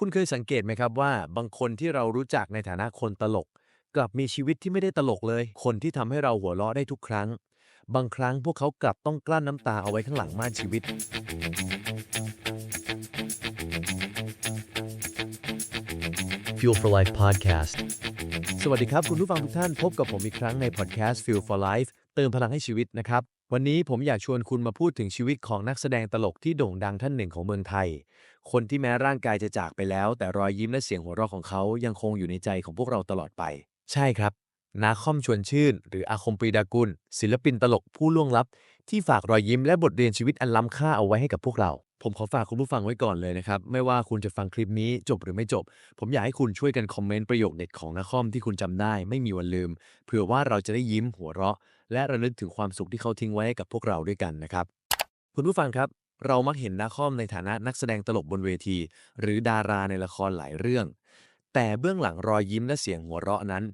คุณเคยสังเกตไหมครับว่า บางคนที่เรารู้จักในฐานะคนตลก กลับมีชีวิตที่ไม่ได้ตลกเลย คนที่ทำให้เราหัวเราะได้ทุกครั้ง บางครั้งพวกเขากลับต้องกลั้นน้ำตาเอาไว้ข้างหลังม่านชีวิต Fuel for Life podcast. สวัสดีครับ คุณผู้ฟังทุกท่านพบกับผมอีกครั้งในพอดแคสต์ Feel for Life เติมพลังให้ชีวิตนะครับ วันนี้ผมอยากชวนคุณมาพูดถึงชีวิตของนักแสดงตลกที่โด่งดังท่านหนึ่งของเมืองไทย คนที่แม้ร่างกายจะจากไปแล้ว แต่รอยยิ้มและเสียงหัวเราะของเขายังคงอยู่ในใจของพวกเราตลอดไป ใช่ครับ นาคอมชวนชื่น หรืออาคมปรีดากุล ศิลปินตลกผู้ล่วงลับ ที่ฝากรอยยิ้มและบทเรียนชีวิตอันล้ำค่าเอาไว้ให้กับพวกเรา ผมขอฝากคุณผู้ฟังไว้ก่อนเลยนะครับ ไม่ว่าคุณจะฟังคลิปนี้จบหรือไม่จบ ผมอยากให้คุณช่วยกันคอมเมนต์ประโยคเด็ดของนาคอมที่คุณจำได้ ไม่มีวันลืม เผื่อว่าเราจะได้ยิ้มหัวเราะ และระลึกถึงความสุขที่เขาทิ้งไว้ให้กับพวกเราด้วยกันนะครับ คุณผู้ฟังครับ เรามักเห็นนาคอมในฐานะนักแสดงตลกบนเวที หรือดาราในละครหลายเรื่อง แต่เบื้องหลังรอยยิ้มและเสียงหัวเราะนั้น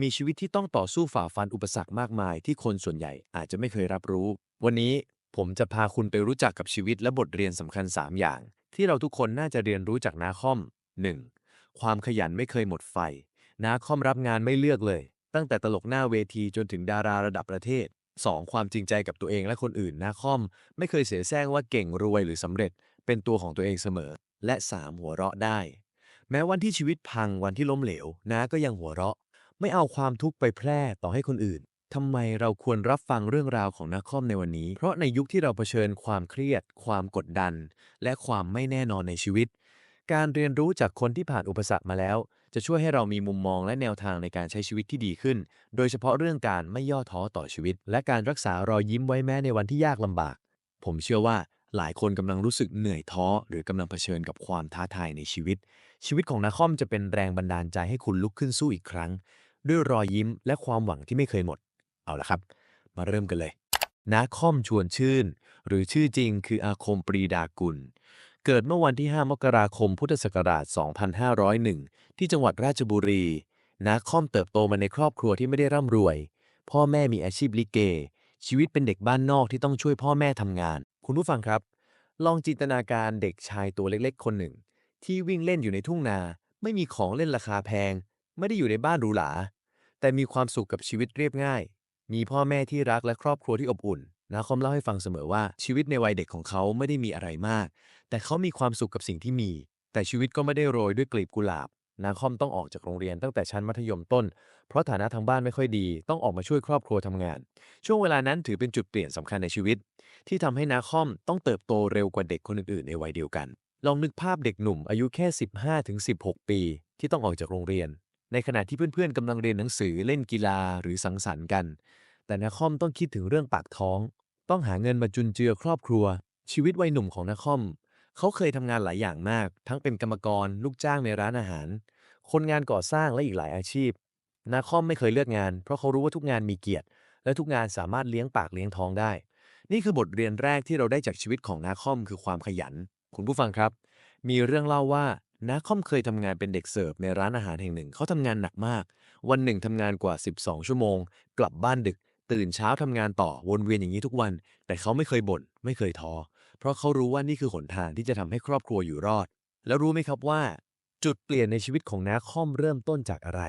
มีชีวิตที่ต้องต่อสู้ฝ่าฟันอุปสรรคมากมาย ที่คนส่วนใหญ่อาจจะไม่เคยรับรู้ วันนี้ผมจะพาคุณไปรู้จักกับชีวิตและบทเรียนสำคัญ 3 อย่าง ที่เราทุกคนน่าจะเรียนรู้จากนาคอม 1. ความขยันไม่เคยหมดไฟ นาคอมรับงานไม่เลือกเลย ตั้งแต่ตลกหน้าเวทีจนถึงดาราระดับประเทศ 2. ความจริงใจกับตัวเองและคนอื่นนาคอม ไม่เคยเสียแซงว่าเก่งรวยหรือสำเร็จ เป็นตัวของตัวเองเสมอ และ 3. หัวเราะได้ แม้วันที่ชีวิตพังวันที่ล้มเหลวน้าก็ยังหัวเราะ ไม่เอาความทุกข์ไปแพร่ต่อให้คนอื่นทำไมเราควรรับฟังเรื่องราวของนาคอมในวันนี้ เพราะในยุคที่เราเผชิญความเครียด ความกดดัน และความไม่แน่นอนในชีวิต การเรียนรู้จากคนที่ผ่านอุปสรรคมาแล้ว จะช่วยให้เรามีมุมมองและแนวทางในการใช้ชีวิตที่ดีขึ้น โดยเฉพาะเรื่องการไม่ย่อท้อต่อชีวิต และการรักษารอยยิ้มไว้แม้ในวันที่ยากลำบาก ผมเชื่อว่าหลายคนกำลังรู้สึกเหนื่อยท้อ หรือกำลังเผชิญกับความท้าทายในชีวิต ชีวิตของนาคอมจะเป็นแรงบันดาลใจให้คุณลุกขึ้นสู้อีกครั้ง ด้วยรอยยิ้มและความหวังที่ไม่เคยหมด เอาละครับ มาเริ่มกันเลยนาคอมชวนชื่น หรือชื่อจริงคืออาคมปรีดากุล เกิดเมื่อวันที่ 5 มกราคม พุทธศักราช 2501 ที่จังหวัดราชบุรี นาคอมเติบโตมาในครอบครัวที่ไม่ได้ร่ำรวย พ่อแม่มีอาชีพลิเก ชีวิตเป็นเด็กบ้านนอกที่ต้องช่วยพ่อแม่ทำงาน คุณผู้ฟังครับ ลองจินตนาการเด็กชายตัวเล็กๆ คนหนึ่ง ที่วิ่งเล่นอยู่ในทุ่งนา ไม่มีของเล่นราคาแพง ไม่ได้อยู่ในบ้านหรูหรา แต่มีความสุขกับชีวิตเรียบง่าย มีพ่อแม่ที่รักและครอบครัวที่อบอุ่น นาคอมเล่าให้ฟังเสมอว่าชีวิตในวัยเด็กของเขาไม่ได้มีอะไรมาก แต่เขามีความสุขกับสิ่งที่มี แต่ชีวิตก็ไม่ได้โรยด้วยกลีบกุหลาบ นาคอมต้องออกจากโรงเรียนตั้งแต่ชั้นมัธยมต้น เพราะฐานะทางบ้านไม่ค่อยดี ต้องออกมาช่วยครอบครัวทำงาน ช่วงเวลานั้นถือเป็นจุดเปลี่ยนสำคัญในชีวิต ที่ทำให้นาคอมต้องเติบโตเร็วกว่าเด็กคนอื่นๆในวัยเดียวกัน ลองนึกภาพเด็กหนุ่มอายุแค่ 15-16 ปี ที่ต้องออกจากโรงเรียน ในขณะที่เพื่อนๆกำลังเรียนหนังสือเล่นกีฬาหรือสังสรรค์กัน แต่นาคอมต้องคิดถึงเรื่องปากท้อง ต้องหาเงินมาจุนเจือครอบครัวชีวิตวัยหนุ่มของนาคอม เขาเคยทำงานหลายอย่างมาก ทั้งเป็นกรรมกร ลูกจ้างในร้านอาหาร คนงานก่อสร้างและอีกหลายอาชีพ นาคอมไม่เคยเลือกงาน เพราะเขารู้ว่าทุกงานมีเกียรติ และทุกงานสามารถเลี้ยงปากเลี้ยงท้องได้ นี่คือบทเรียนแรกที่เราได้จากชีวิตของนาคอมคือความขยัน คุณผู้ฟังครับ มีเรื่องเล่าว่านาคอมเคยทำงานเป็นเด็กเสิร์ฟในร้านอาหารแห่งหนึ่ง เขาทำงานหนักมาก วันหนึ่งทำงานกว่า 12 ชั่วโมง กลับบ้านดึก ตื่นเช้าทำงานต่อวนเวียนอย่างนี้ทุกวัน แต่เขาไม่เคยบ่นไม่เคยท้อ เพราะเขารู้ว่านี่คือหนทางที่จะทำให้ครอบครัวอยู่รอด แล้วรู้ไหมครับว่า จุดเปลี่ยนในชีวิตของนาคอมเริ่มต้นจากอะไร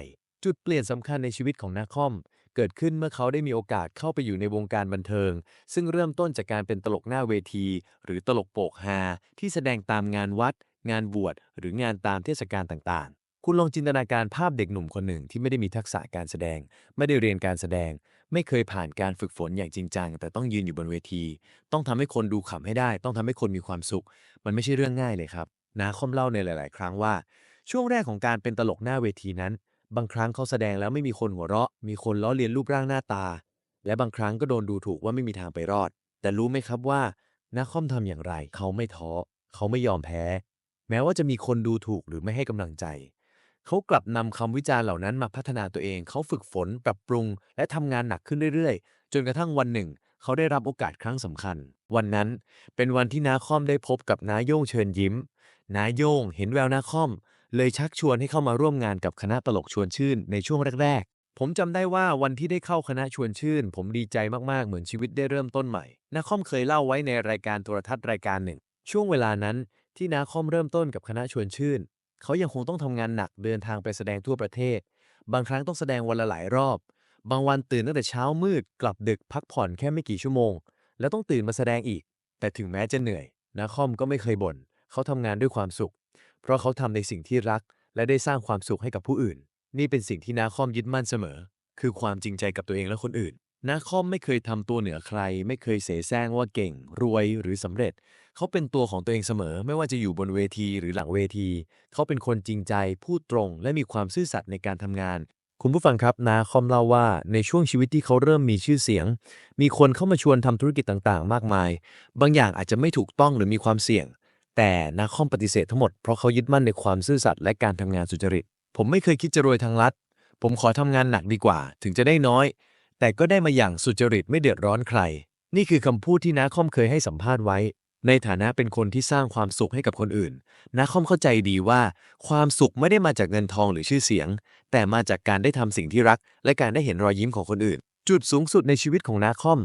จุดเปลี่ยนสำคัญในชีวิตของนาคอม เกิดขึ้นเมื่อเขาได้มีโอกาสเข้าไปอยู่ในวงการบันเทิง ซึ่งเริ่มต้นจากการเป็นตลกหน้าเวที หรือตลกโปกฮาที่แสดงตามงานวัด งานบวชหรืองานตามเทศกาลต่างๆ คุณลองจินตนาการภาพเด็กหนุ่มคนหนึ่งที่ไม่ได้มีทักษะการแสดง ไม่ได้เรียนการแสดง ไม่เคยผ่านการฝึกฝนอย่างจริงจัง แต่ต้องยืนอยู่บนเวที ต้องทำให้คนดูขำให้ได้ ต้องทำให้คนมีความสุข มันไม่ใช่เรื่องง่ายเลยครับ นาคอมเล่าในหลาย ๆ ครั้งว่า ช่วงแรกของการเป็นตลกหน้าเวทีนั้น บางครั้งเขาแสดงแล้วไม่มีคนหัวเราะ มีคนล้อเลียนรูปร่างหน้าตา และบางครั้งก็โดนดูถูกว่าไม่มีทางไปรอด แต่รู้ไหมครับว่านาคอมทำอย่างไร เขาไม่ท้อ เขาไม่ยอมแพ้ แม้ว่าจะมีคนดูถูกหรือไม่ให้กำลังใจ เขากลับนำคำวิจารณ์เหล่านั้นมาพัฒนาตัวเอง เขาฝึกฝน ปรับปรุง และทำงานหนักขึ้นเรื่อยๆ จนกระทั่งวันหนึ่ง เขาได้รับโอกาสครั้งสำคัญ วันนั้นเป็นวันที่นาคอมได้พบกับนาโย่งเชิญยิ้ม นาโย่งเห็นแววนาคอม เลยชักชวนให้เข้ามาร่วมงานกับคณะตลกชวนชื่นในช่วงแรกๆ ผมจำได้ว่าวันที่ได้เข้าคณะชวนชื่น ผมดีใจมากๆ เหมือนชีวิตได้เริ่มต้นใหม่ นาคอมเคยเล่าไว้ในรายการโทรทัศน์รายการหนึ่ง ช่วงเวลานั้นที่นาคอมเริ่มต้นกับคณะชวนชื่น เขายังคงต้องทำงานหนักเดินทางไปแสดงทั่วประเทศ บางครั้งต้องแสดงวันละหลายรอบ บางวันตื่นตั้งแต่เช้ามืด กลับดึกพักผ่อนแค่ไม่กี่ชั่วโมง แล้วต้องตื่นมาแสดงอีก แต่ถึงแม้จะเหนื่อยนาคอมก็ไม่เคยบ่นเขาทำงานด้วยความสุข เพราะเขาทำในสิ่งที่รัก และได้สร้างความสุขให้กับผู้อื่น นี่เป็นสิ่งที่นาคอมยึดมั่นเสมอ คือความจริงใจกับตัวเองและคนอื่นนาคอมไม่เคยทำตัวเหนือใคร ไม่เคยเสแสร้งว่าเก่ง รวยหรือสำเร็จ เขาเป็นตัวของตัวเองเสมอ ไม่ว่าจะอยู่บนเวทีหรือหลังเวที เขาเป็นคนจริงใจ พูดตรง และมีความซื่อสัตย์ในการทำงาน คุณผู้ฟังครับ นาคอมเล่าว่าในช่วงชีวิตที่เขาเริ่มมีชื่อเสียง มีคนเข้ามาชวนทำธุรกิจต่างๆ มากมาย บางอย่างอาจจะไม่ถูกต้องหรือมีความเสี่ยง แต่นาคอมปฏิเสธทั้งหมดเพราะเขายึดมั่นในความซื่อสัตย์และการทำงานสุจริต ผมไม่เคยคิดจะรวยทางลัด ผมขอทำงานหนักดีกว่า ถึงจะได้น้อย แต่ก็ได้มาอย่างสุจริตไม่เดือดร้อนใคร นี่คือคำพูดที่นาคอมเคยให้สัมภาษณ์ไว้ ในฐานะเป็นคนที่สร้างความสุขให้กับคนอื่น นาคอมเข้าใจดีว่า ความสุขไม่ได้มาจากเงินทองหรือชื่อเสียง แต่มาจากการได้ทำสิ่งที่รัก และการได้เห็นรอยยิ้มของคนอื่น จุดสูงสุดในชีวิตของนาคอม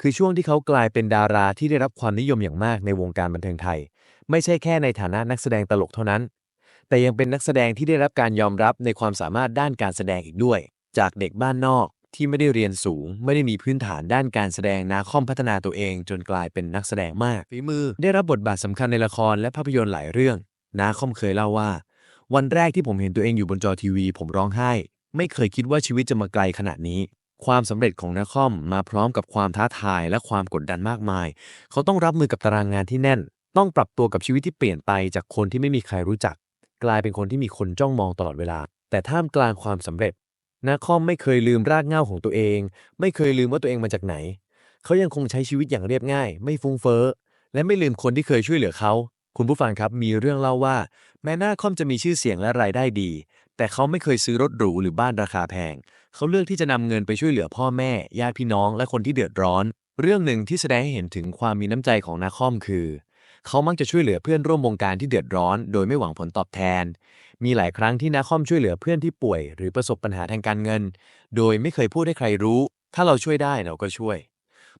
คือช่วงที่เขากลายเป็นดาราที่ได้รับความนิยมอย่างมากในวงการบันเทิงไทย ไม่ใช่แค่ในฐานะนักแสดงตลกเท่านั้น แต่ยังเป็นนักแสดงที่ได้รับการยอมรับในความสามารถด้านการแสดงอีกด้วย จากเด็กบ้านนอก ที่ไม่ได้เรียนสูง ไม่ได้มีพื้นฐานด้านการแสดงนาคอมพัฒนาตัวเอง จนกลายเป็นนักแสดงมากฝีมือได้รับบทบาทสำคัญในละครและภาพยนตร์หลายเรื่อง นาคอมเคยเล่าว่า วันแรกที่ผมเห็นตัวเองอยู่บนจอทีวี ผมร้องไห้ ไม่เคยคิดว่าชีวิตจะมาไกลขนาดนี้ ความสำเร็จของนาคอมมาพร้อมกับความท้าทายและความกดดันมากมาย เขาต้องรับมือกับตารางงานที่แน่น ต้องปรับตัวกับชีวิตที่เปลี่ยนไปจากคนที่ไม่มีใครรู้จัก กลายเป็นคนที่มีคนจ้องมองตลอดเวลา แต่ท่ามกลางความสำเร็จ นาคอมไม่เคยลืมรากเหง้าของตัวเอง ไม่เคยลืมว่าตัวเองมาจากไหน เขายังคงใช้ชีวิตอย่างเรียบง่าย ไม่ฟุ้งเฟ้อ และไม่ลืมคนที่เคยช่วยเหลือเขา คุณผู้ฟังครับมีเรื่องเล่าว่า แม้นาคอมจะมีชื่อเสียงและรายได้ดี แต่เขาไม่เคยซื้อรถหรูหรือบ้านราคาแพง เขาเลือกที่จะนำเงินไปช่วยเหลือพ่อแม่ญาติพี่น้องและคนที่เดือดร้อน เรื่องหนึ่งที่แสดงให้เห็นถึงความมีน้ำใจของนาคอมคือ เขามักจะช่วยเหลือเพื่อนร่วมวงการที่เดือดร้อน โดยไม่หวังผลตอบแทน มีหลายครั้งที่นาคอมช่วยเหลือเพื่อนที่ป่วย หรือประสบปัญหาทางการเงิน โดยไม่เคยพูดให้ใครรู้ ถ้าเราช่วยได้เราก็ช่วย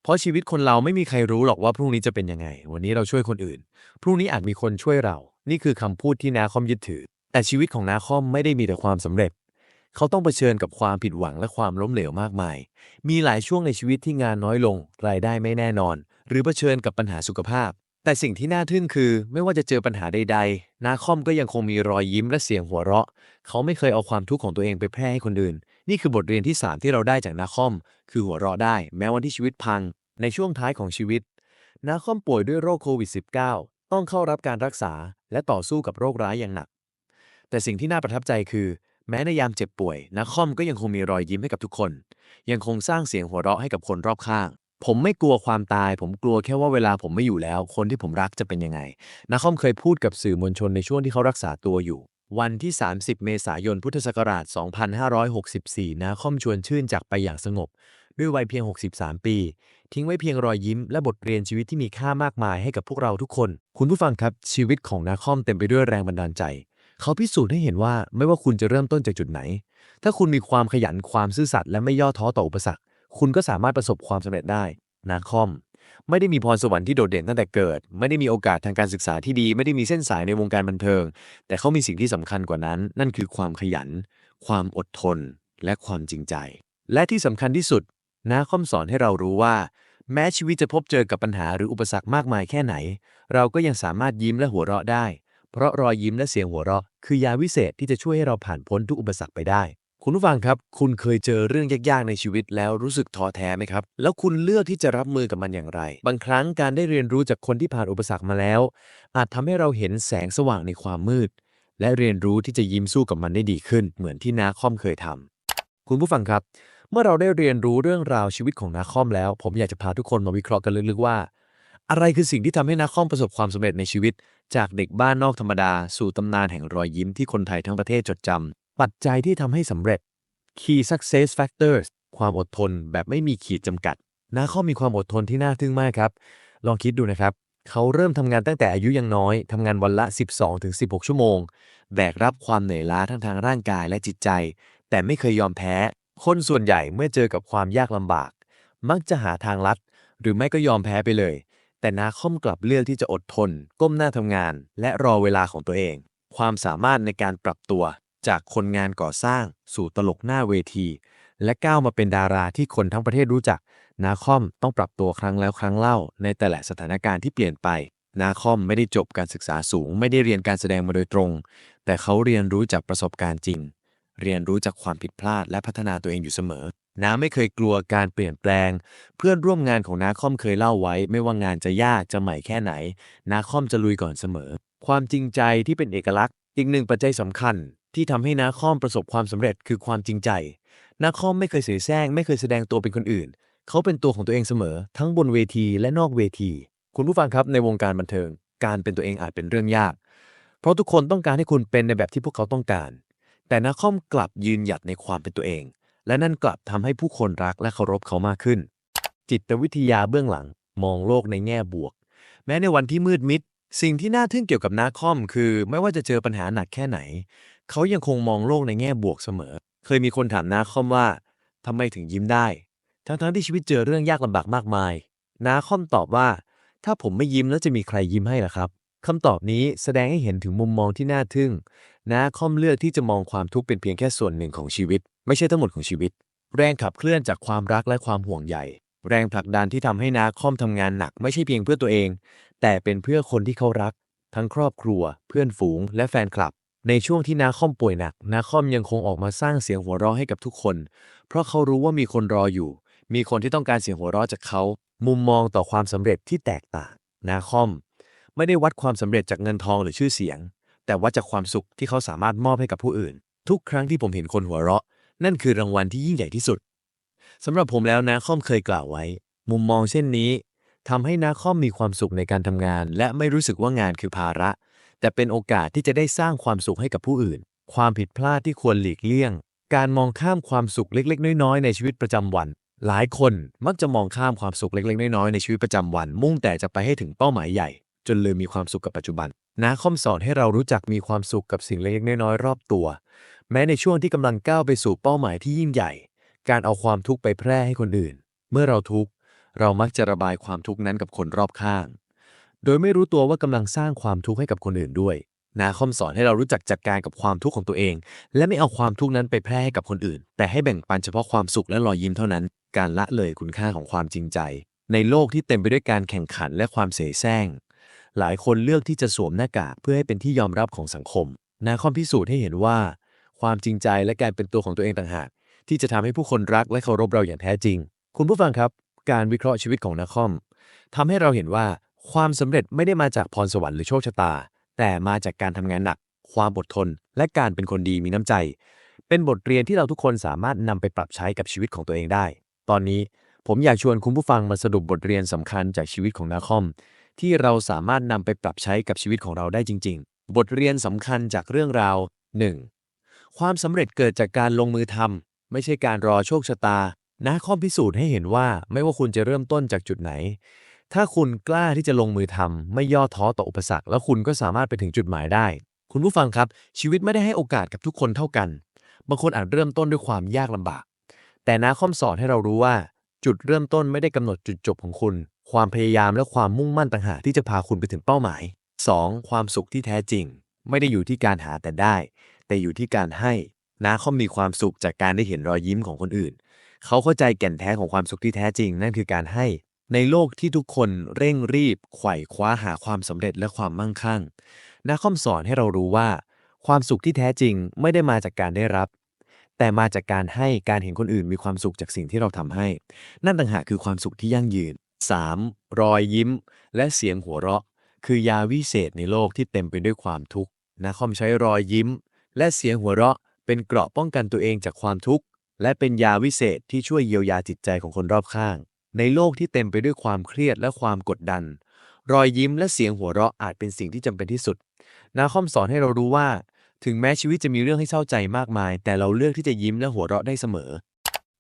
เพราะชีวิตคนเราไม่มีใครรู้หรอกว่าพรุ่งนี้จะเป็นยังไง วันนี้เราช่วยคนอื่น พรุ่งนี้อาจมีคนช่วยเรา นี่คือคำพูดที่นาคอมยึดถือ แต่ชีวิตของนาคอมไม่ได้มีแต่ความสำเร็จเขาต้องเผชิญกับความผิดหวังและความล้มเหลวมากมาย มีหลายช่วงในชีวิตที่งานน้อยลง รายได้ไม่แน่นอน หรือเผชิญกับปัญหาสุขภาพ แต่สิ่งที่น่าทึ่งคือ ไม่ว่าจะเจอปัญหาใดๆ นาคอมก็ยังคงมีรอยยิ้มและเสียงหัวเราะ เขาไม่เคยเอาความทุกข์ของตัวเองไปแพร่ให้คนอื่น นี่คือบทเรียนที่ 3 ที่เราได้จากนาคอม คือหัวเราะได้ แม้วันที่ชีวิตพัง ในช่วงท้ายของชีวิต นาคอมป่วยด้วยโรคโควิด -19 ต้องเข้ารับการรักษา และต่อสู้กับโรคร้ายอย่างหนัก แต่สิ่งที่น่าประทับใจคือ แม้ในยามเจ็บป่วย นาคอมก็ยังคงมีรอยยิ้มให้กับทุกคน ยังคงสร้างเสียงหัวเราะให้กับคนรอบข้าง ผมไม่กลัวความตาย ผมกลัวแค่ว่าเวลาผมไม่อยู่แล้ว คนที่ผมรักจะเป็นยังไงนาคอมเคยพูดกับสื่อมวลชนในช่วงที่เขารักษาตัวอยู่ วันที่ 30 เมษายนพุทธศักราช 2564 นาคอมชวนชื่นจากไปอย่างสงบ ด้วยวัยเพียง 63 ปี ทิ้งไว้เพียงรอยยิ้มและบทเรียนชีวิตที่มีค่ามากมายให้กับพวกเราทุกคน คุณผู้ฟังครับชีวิตของนาคอมเต็มไปด้วยแรงบันดาลใจ เขาพิสูจน์ให้เห็นว่าไม่ว่าคุณจะเริ่มต้นจากจุดไหน ถ้าคุณมีความขยันความซื่อสัตย์และไม่ย่อท้อต่ออุปสรรค คุณก็สามารถประสบความสำเร็จได้นาคอม ไม่ได้มีพรสวรรค์ที่โดดเด่นตั้งแต่เกิด ไม่ได้มีโอกาสทางการศึกษาที่ดี ไม่ได้มีเส้นสายในวงการบันเทิง แต่เขามีสิ่งที่สำคัญกว่านั้น นั่นคือความขยัน ความอดทน และความจริงใจ และที่สำคัญที่สุดนาคอมสอนให้เรารู้ว่า แม้ชีวิตจะพบเจอกับปัญหาหรืออุปสรรคมากมายแค่ไหน เราก็ยังสามารถยิ้มและหัวเราะได้ เพราะรอยยิ้มและเสียงหัวเราะ คือยาวิเศษที่จะช่วยให้เราผ่านพ้นทุกอุปสรรคไปได้ คุณผู้ฟังครับ คุณเคยเจอเรื่องยากๆในชีวิตแล้วรู้สึกท้อแท้ไหมครับ แล้วคุณเลือกที่จะรับมือกับมันอย่างไร บางครั้งการได้เรียนรู้จากคนที่ผ่านอุปสรรคมาแล้ว อาจทำให้เราเห็นแสงสว่างในความมืด และเรียนรู้ที่จะยิ้มสู้กับมันได้ดีขึ้น เหมือนที่นาคอมเคยทำคุณผู้ฟังครับ เมื่อเราได้เรียนรู้เรื่องราวชีวิตของนาคอมแล้ว ผมอยากจะพาทุกคนมาวิเคราะห์กันลึกๆว่า อะไรคือสิ่งที่ทำให้นาคอมประสบความสำเร็จในชีวิต จากเด็กบ้านนอกธรรมดา สู่ตำนานแห่งรอยยิ้มที่คนไทยทั้งประเทศจดจำ ปัจจัยที่ทำให้สำเร็จ Key Success Factors ความอดทนแบบไม่มีขีดจำกัดนาคอมมีความอดทนที่น่าทึ่งมากครับ ลองคิดดูนะครับ เขาเริ่มทำงานตั้งแต่อายุยังน้อยทำงานวันละ 12-16 ชั่วโมง แบกรับความเหนื่อยล้าทั้งทางร่างกายและจิตใจ แต่ไม่เคยยอมแพ้ คนส่วนใหญ่เมื่อเจอกับความยากลำบาก มักจะหาทางลัด หรือไม่ก็ยอมแพ้ไปเลย แต่นาคอมกลับเลือกที่จะอดทน ก้มหน้าทำงาน และรอเวลาของตัวเอง ความสามารถในการปรับตัว จากคนงานก่อสร้าง สู่ตลกหน้าเวที และก้าวมาเป็นดาราที่คนทั้งประเทศรู้จัก นาคอมต้องปรับตัวครั้งแล้วครั้งเล่า ในแต่ละสถานการณ์ที่เปลี่ยนไป นาคอมไม่ได้จบการศึกษาสูง ไม่ได้เรียนการแสดงมาโดยตรง แต่เขาเรียนรู้จากประสบการณ์จริง เรียนรู้จากความผิดพลาดและพัฒนาตัวเองอยู่เสมอน้าไม่เคยกลัวการเปลี่ยนแปลง เพื่อนร่วมงานของนาคอมเคยเล่าไว้ ไม่ว่างานจะยากจะใหม่แค่ไหน นาคอมจะลุยก่อนเสมอ ความจริงใจที่เป็นเอกลักษณ์ อีกหนึ่งปัจจัยสำคัญ ที่ทำให้นาคอมประสบความสำเร็จคือความจริงใจ นาคอมไม่เคยเสแสร้ง ไม่เคยแสดงตัวเป็นคนอื่น เขาเป็นตัวของตัวเองเสมอ ทั้งบนเวทีและนอกเวที คุณผู้ฟังครับในวงการบันเทิง การเป็นตัวเองอาจเป็นเรื่องยาก เพราะทุกคนต้องการให้คุณเป็นในแบบที่พวกเขาต้องการ แต่นาคอมกลับยืนหยัดในความเป็นตัวเอง และนั่นกลับทำให้ผู้คนรักและเคารพเขามากขึ้น จิตวิทยาเบื้องหลัง มองโลกในแง่บวก แม้ในวันที่มืดมิดสิ่งที่น่าทึ่งเกี่ยวกับนาคอม คือ ไม่ว่าจะเจอปัญหาหนักแค่ไหน เขายังคงมองโลกในแง่บวกเสมอ เคยมีคนถามนาคอมว่าทำไมถึงยิ้มได้ ทั้งๆที่ชีวิตเจอเรื่องยากลำบากมากมาย นาคอมตอบว่า ถ้าผมไม่ยิ้มแล้วจะมีใครยิ้มให้ล่ะครับคำตอบนี้แสดงให้เห็นถึงมุมมองที่น่าทึ่ง นาคอมเลือกที่จะมองความทุกข์เป็นเพียงแค่ส่วนหนึ่งของชีวิต ไม่ใช่ทั้งหมดของชีวิต แรงขับเคลื่อนจากความรักและความห่วงใยแรงผลักดันที่ทำให้นาคอมทำงานหนักไม่ใช่เพียงเพื่อตัวเอง แต่เป็นเพื่อคนที่เขารัก ทั้งครอบครัว เพื่อนฝูง และแฟนคลับ ในช่วงที่นาคอมป่วยหนัก นาคอมยังคงออกมาสร้างเสียงหัวเราะให้กับทุกคน เพราะเขารู้ว่ามีคนรออยู่ มีคนที่ต้องการเสียงหัวเราะจากเขา มุมมองต่อความสำเร็จที่แตกต่าง นาคอม ไม่ได้วัดความสำเร็จจากเงินทองหรือชื่อเสียง แต่วัดจากความสุขที่เขาสามารถมอบให้กับผู้อื่น ทุกครั้งที่ผมเห็นคนหัวเราะ นั่นคือรางวัลที่ยิ่งใหญ่ที่สุดสำหรับผมแล้วนาคอมเคยกล่าวไว้ มุมมองเช่นนี้ทำให้นาคอมมีความสุขในการทำงาน และไม่รู้สึกว่างานคือภาระ แต่เป็นโอกาสที่จะได้สร้างความสุขให้กับผู้อื่น ความผิดพลาดที่ควรหลีกเลี่ยง การมองข้ามความสุขเล็กๆ น้อยๆ ในชีวิตประจำวัน หลายคนมักจะมองข้ามความสุขเล็กๆ น้อยๆ ในชีวิตประจำวัน มุ่งแต่จะไปให้ถึงเป้าหมายใหญ่ จนลืมมีความสุขกับปัจจุบันนาคอมสอนให้เรารู้จักมีความสุขกับสิ่งเล็กๆ น้อยๆ รอบตัว แม้ในช่วงที่กำลังก้าวไปสู่เป้าหมายที่ยิ่งใหญ่ การเอาความทุกข์ไปแพร่ให้คนอื่น เมื่อเราทุกข์เรามักจะระบายความทุกข์นั้นกับคนรอบข้าง โดยไม่รู้ตัวว่ากำลังสร้างความทุกข์ให้กับคนอื่นด้วย นาคอมสอนให้เรารู้จักจัดการกับความทุกข์ของตัวเอง และไม่เอาความทุกข์นั้นไปแพร่ให้กับคนอื่น แต่ให้แบ่งปันเฉพาะความสุขและรอยยิ้มเท่านั้น การละเลยคุณค่าของความจริงใจ ในโลกที่เต็มไปด้วยการแข่งขันและความเสแสร้ง หลายคนเลือกที่จะสวมหน้ากากเพื่อให้เป็นที่ยอมรับของสังคม นาคอมพิสูจน์ให้เห็นว่า ความจริงใจและการเป็นตัวของตัวเองต่างหากที่จะทำให้ผู้คนรักและเคารพเราอย่างแท้จริง คุณผู้ฟังครับ การวิเคราะห์ชีวิตของนาคอมทำให้เราเห็นว่า ความสำเร็จไม่ได้มาจากพรสวรรค์หรือโชคชะตา แต่มาจากการทำงานหนัก ความอดทน และการเป็นคนดีมีน้ำใจ เป็นบทเรียนที่เราทุกคนสามารถนำไปปรับใช้กับชีวิตของตัวเองได้ ตอนนี้ผมอยากชวนคุณผู้ฟังมาสรุปบทเรียนสำคัญจากชีวิตของนาคอม ที่เราสามารถนำไปปรับใช้กับชีวิตของเราได้จริง ๆ บทเรียนสำคัญจากเรื่องราว 1. ความสำเร็จเกิดจากการลงมือทำไม่ใช่การรอโชคชะตานาคอมพิสูจน์ให้เห็นว่าไม่ว่าคุณจะเริ่มต้นจากจุดไหน ถ้าคุณกล้าที่จะลงมือทำไม่ย่อท้อต่ออุปสรรค แล้วคุณก็สามารถไปถึงจุดหมายได้ คุณผู้ฟังครับ ชีวิตไม่ได้ให้โอกาสกับทุกคนเท่ากัน บางคนอาจเริ่มต้นด้วยความยากลำบาก แต่นาคอมสอนให้เรารู้ว่า จุดเริ่มต้นไม่ได้กำหนดจุดจบของคุณ ความพยายามและความมุ่งมั่นต่างหากที่จะพาคุณไปถึงเป้าหมาย 2. ความสุขที่แท้จริง ไม่ได้อยู่ที่การหาแต่ได้ แต่อยู่ที่การให้นาคอมมีความสุขจากการได้เห็นรอยยิ้มของคนอื่น เขาเข้าใจแก่นแท้ของความสุขที่แท้จริง นั่นคือการให้ ในโลกที่ทุกคนเร่งรีบไขว่คว้าหาความสำเร็จและความมั่งคั่งนาคอมสอนให้เรารู้ว่า ความสุขที่แท้จริงไม่ได้มาจากการได้รับ แต่มาจากการให้การเห็นคนอื่นมีความสุขจากสิ่งที่เราทำให้ นั่นต่างหากคือความสุขที่ยั่งยืน 3. รอยยิ้ม และเสียงหัวเราะ คือยาวิเศษในโลกที่เต็มไปด้วยความทุกข์นาคอมใช้รอยยิ้ม และเสียงหัวเราะ เป็นเกราะป้องกันตัวเองจากความทุกข์และเป็นยาวิเศษที่ช่วยเยียวยาจิตใจของคนรอบข้าง ในโลกที่เต็มไปด้วยความเครียดและความกดดัน รอยยิ้มและเสียงหัวเราะอาจเป็นสิ่งที่จำเป็นที่สุด นาคอมสอนให้เรารู้ว่า ถึงแม้ชีวิตจะมีเรื่องให้เศร้าใจมากมาย แต่เราเลือกที่จะยิ้มและหัวเราะได้เสมอ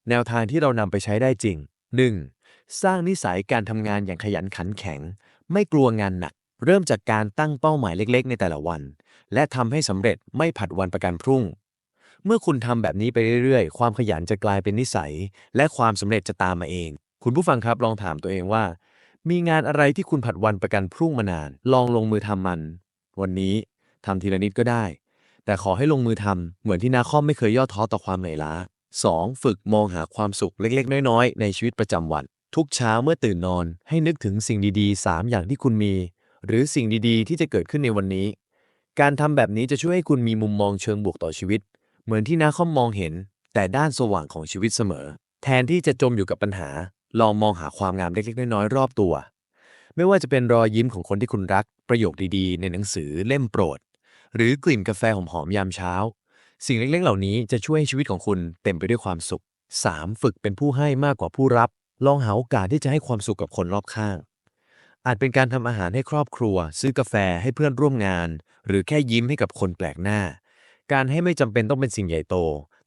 แนวทางที่เรานำไปใช้ได้จริง 1. สร้างนิสัยการทำงานอย่างขยันขันแข็ง ไม่กลัวงานหนัก เริ่มจากการตั้งเป้าหมายเล็ก ๆ ในแต่ละวัน และทำให้สำเร็จไม่ผัดวันประกันพรุ่งเมื่อคุณทำแบบนี้ไปเรื่อยๆ ความขยันจะกลายเป็นนิสัย และความสำเร็จจะตามมาเอง คุณผู้ฟังครับลองถามตัวเองว่า มีงานอะไรที่คุณผัดวันประกันพรุ่งมานาน ลองลงมือทำมัน วันนี้ทำทีละนิดก็ได้ แต่ขอให้ลงมือทำเหมือนที่นาคอมไม่เคยย่อท้อต่อความเหนื่อยล้า 2. ฝึกมองหาความสุขเล็กๆ น้อยๆ ในชีวิตประจำวัน ทุกเช้าเมื่อตื่นนอน ให้นึกถึงสิ่งดีๆ 3 อย่างที่คุณมี หรือสิ่งดีๆ ที่จะเกิดขึ้นในวันนี้ การทำแบบนี้จะช่วยให้คุณมีมุมมองเชิงบวกต่อชีวิต เหมือนที่นาคอมมองเห็น แต่ด้านสว่างของชีวิตเสมอ แทนที่จะจมอยู่กับปัญหา ลองมองหาความงามเล็กๆ น้อยๆ รอบตัว ไม่ว่าจะเป็นรอยยิ้มของคนที่คุณรัก ประโยคดีๆ ในหนังสือเล่มโปรด หรือกลิ่นกาแฟหอมๆ ยามเช้า สิ่งเล็กๆ เหล่านี้จะช่วยให้ชีวิตของคุณเต็มไปด้วยความสุข 3. ฝึกเป็นผู้ให้มากกว่าผู้รับ ลองหาโอกาสที่จะให้ความสุขกับคนรอบข้าง อาจเป็นการทำอาหารให้ครอบครัว ซื้อกาแฟให้เพื่อนร่วมงาน หรือแค่ยิ้มให้กับคนแปลกหน้า การให้ไม่จำเป็นต้องเป็นสิ่งใหญ่โต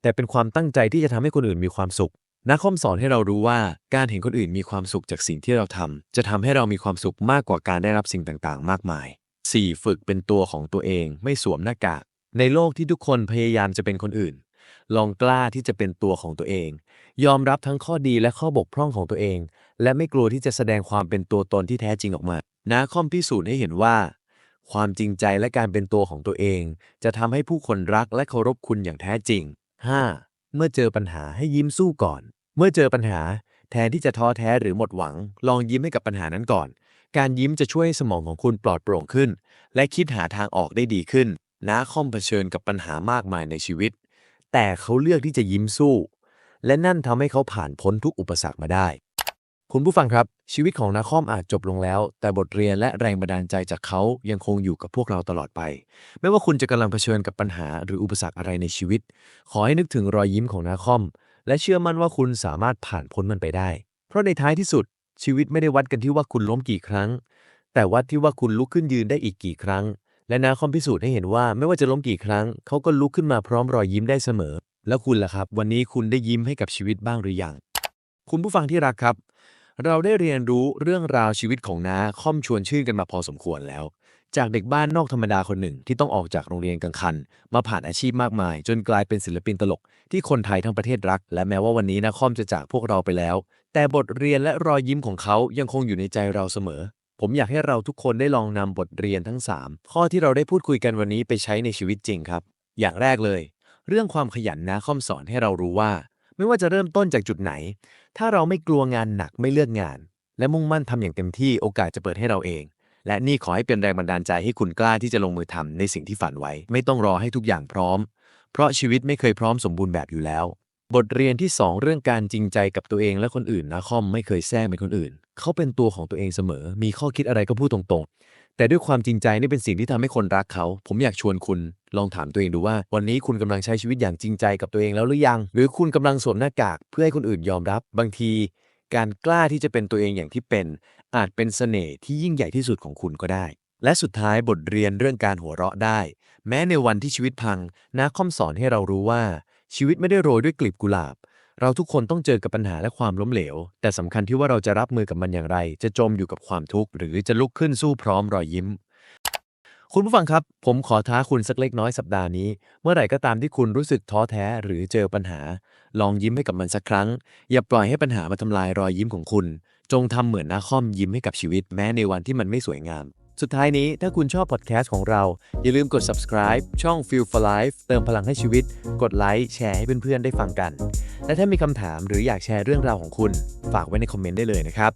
แต่เป็นความตั้งใจที่จะทำให้คนอื่นมีความสุข นักคอมสอนให้เรารู้ว่าการเห็นคนอื่นมีความสุขจากสิ่งที่เราทำจะทำให้เรามีความสุขมากกว่าการได้รับสิ่งต่างๆ มากมาย 4. ฝึกเป็นตัวของตัวเองไม่สวมหน้ากาก ในโลกที่ทุกคนพยายามจะเป็นคนอื่น ลองกล้าที่จะเป็นตัวของตัวเอง ยอมรับทั้งข้อดีและข้อบกพร่องของตัวเอง และไม่กลัวที่จะแสดงความเป็นตัวตนที่แท้จริงออกมานาคอมพิสูจน์ให้เห็นว่า ความจริงใจและการเป็นตัวของตัวเอง จะทำให้ผู้คนรักและเคารพคุณอย่างแท้จริง 5. เมื่อเจอปัญหาให้ยิ้มสู้ก่อน เมื่อเจอปัญหาแทนที่จะท้อแท้หรือหมดหวัง ลองยิ้มให้กับปัญหานั้นก่อน การยิ้มจะช่วยสมองของคุณปลอดโปร่งขึ้น และคิดหาทางออกได้ดีขึ้นนาคอมเผชิญกับปัญหามากมายในชีวิต แต่เขาเลือกที่จะยิ้มสู้ และนั่นทำให้เขาผ่านพ้นทุกอุปสรรคมาได้ คุณผู้ฟังครับ ชีวิตของนาคอมอาจจบลงแล้ว แต่บทเรียนและแรงบันดาลใจจากเขายังคงอยู่กับพวกเราตลอดไป ไม่ว่าคุณจะกำลังเผชิญกับปัญหาหรืออุปสรรคอะไรในชีวิต ขอให้นึกถึงรอยยิ้มของนาคอม และเชื่อมั่นว่าคุณสามารถผ่านพ้นมันไปได้ เพราะในท้ายที่สุด ชีวิตไม่ได้วัดกันที่ว่าคุณล้มกี่ครั้ง แต่วัดที่ว่าคุณลุกขึ้นยืนได้อีกกี่ครั้ง และนาคอมพิสูจน์ให้เห็นว่าไม่ว่าจะล้มกี่ครั้ง เขาก็ลุกขึ้นมาพร้อมรอยยิ้มได้เสมอ แล้วคุณล่ะครับ วันนี้คุณได้ยิ้มให้กับชีวิตบ้างหรือยัง คุณผู้ฟังที่รักครับ เราได้เรียนรู้เรื่องราวชีวิตของน้าคอมชวนชื่นกันมาพอสมควรแล้ว จากเด็กบ้านนอกธรรมดาคนหนึ่งที่ต้องออกจากโรงเรียนกลางคัน มาผ่านอาชีพมากมาย จนกลายเป็นศิลปินตลก ที่คนไทยทั้งประเทศรัก และแม้ว่าวันนี้นาคอมจะจากพวกเราไปแล้ว แต่บทเรียนและรอยยิ้มของเขายังคงอยู่ในใจเราเสมอ ผมอยากให้เราทุกคนได้ลองนำบทเรียนทั้ง 3 ข้อที่เราได้พูดคุยกันวันนี้ไปใช้ในชีวิตจริงครับ อย่างแรกเลย เรื่องความขยันนาคอมสอนให้เรารู้ว่า ไม่ว่าจะเริ่มต้นจากจุดไหน ถ้าเราไม่กลัวงานหนักไม่เลือกงาน และมุ่งมั่นทำอย่างเต็มที่โอกาสจะเปิดให้เราเอง และนี่ขอให้เป็นแรงบันดาลใจให้คุณกล้าที่จะลงมือทำในสิ่งที่ฝันไว้ ไม่ต้องรอให้ทุกอย่างพร้อม เพราะชีวิตไม่เคยพร้อมสมบูรณ์แบบอยู่แล้ว บทเรียนที่ 2 เรื่องการจริงใจกับตัวเองและคนอื่นนะคอมไม่เคยแซงเป็นคนอื่น เขาเป็นตัวของตัวเองเสมอ มีข้อคิดอะไรก็พูดตรงๆ แต่ด้วยความจริงใจนี่เป็นสิ่งที่ทำให้คนรักเขา ผมอยากชวนคุณ ลองถามตัวเองดูว่า วันนี้คุณกำลังใช้ชีวิตอย่างจริงใจกับตัวเองแล้วหรือยัง หรือคุณกำลังสวมหน้ากาก เพื่อให้คนอื่นยอมรับ บางทีการกล้าที่จะเป็นตัวเองอย่างที่เป็น อาจเป็นเสน่ห์ที่ยิ่งใหญ่ที่สุดของคุณก็ได้ และสุดท้ายบทเรียนเรื่องการหัวเราะได้ แม้ในวันที่ชีวิตพังนาคอมสอนให้เรารู้ว่า ชีวิตไม่ได้โรยด้วยกลีบกุหลาบ เราทุกคนต้องเจอกับปัญหาและความล้มเหลว แต่สำคัญที่ว่าเราจะรับมือกับมันอย่างไร จะจมอยู่กับความทุกข์หรือจะลุกขึ้นสู้พร้อมรอยยิ้ม คุณผู้ฟังครับ ผมขอท้าคุณสักเล็กน้อยสัปดาห์นี้ เมื่อไหร่ก็ตามที่คุณรู้สึกท้อแท้หรือเจอปัญหา ลองยิ้มให้กับมันสักครั้ง อย่าปล่อยให้ปัญหามาทำลายรอยยิ้มของคุณ จงทำเหมือนนาคอมยิ้มให้กับชีวิตแม้ในวันที่มันไม่สวยงาม สุดท้ายนี้ถ้าคุณชอบพอดแคสต์ของเรา อย่าลืมกด subscribe ช่อง Feel for Life เติมพลังให้ชีวิต กดไลค์แชร์ให้เพื่อนๆได้ฟังกัน และถ้ามีคำถามหรืออยากแชร์เรื่องราวของคุณ ฝากไว้ในคอมเมนต์ได้เลยนะครับ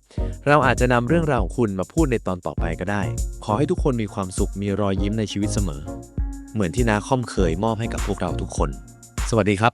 เราอาจจะนำเรื่องราวของคุณมาพูดในตอนต่อไปก็ได้ ขอให้ทุกคนมีความสุขมีรอยยิ้มในชีวิตเสมอ เหมือนที่นาคอมเคยมอบให้กับพวกเราทุกคน สวัสดีครับ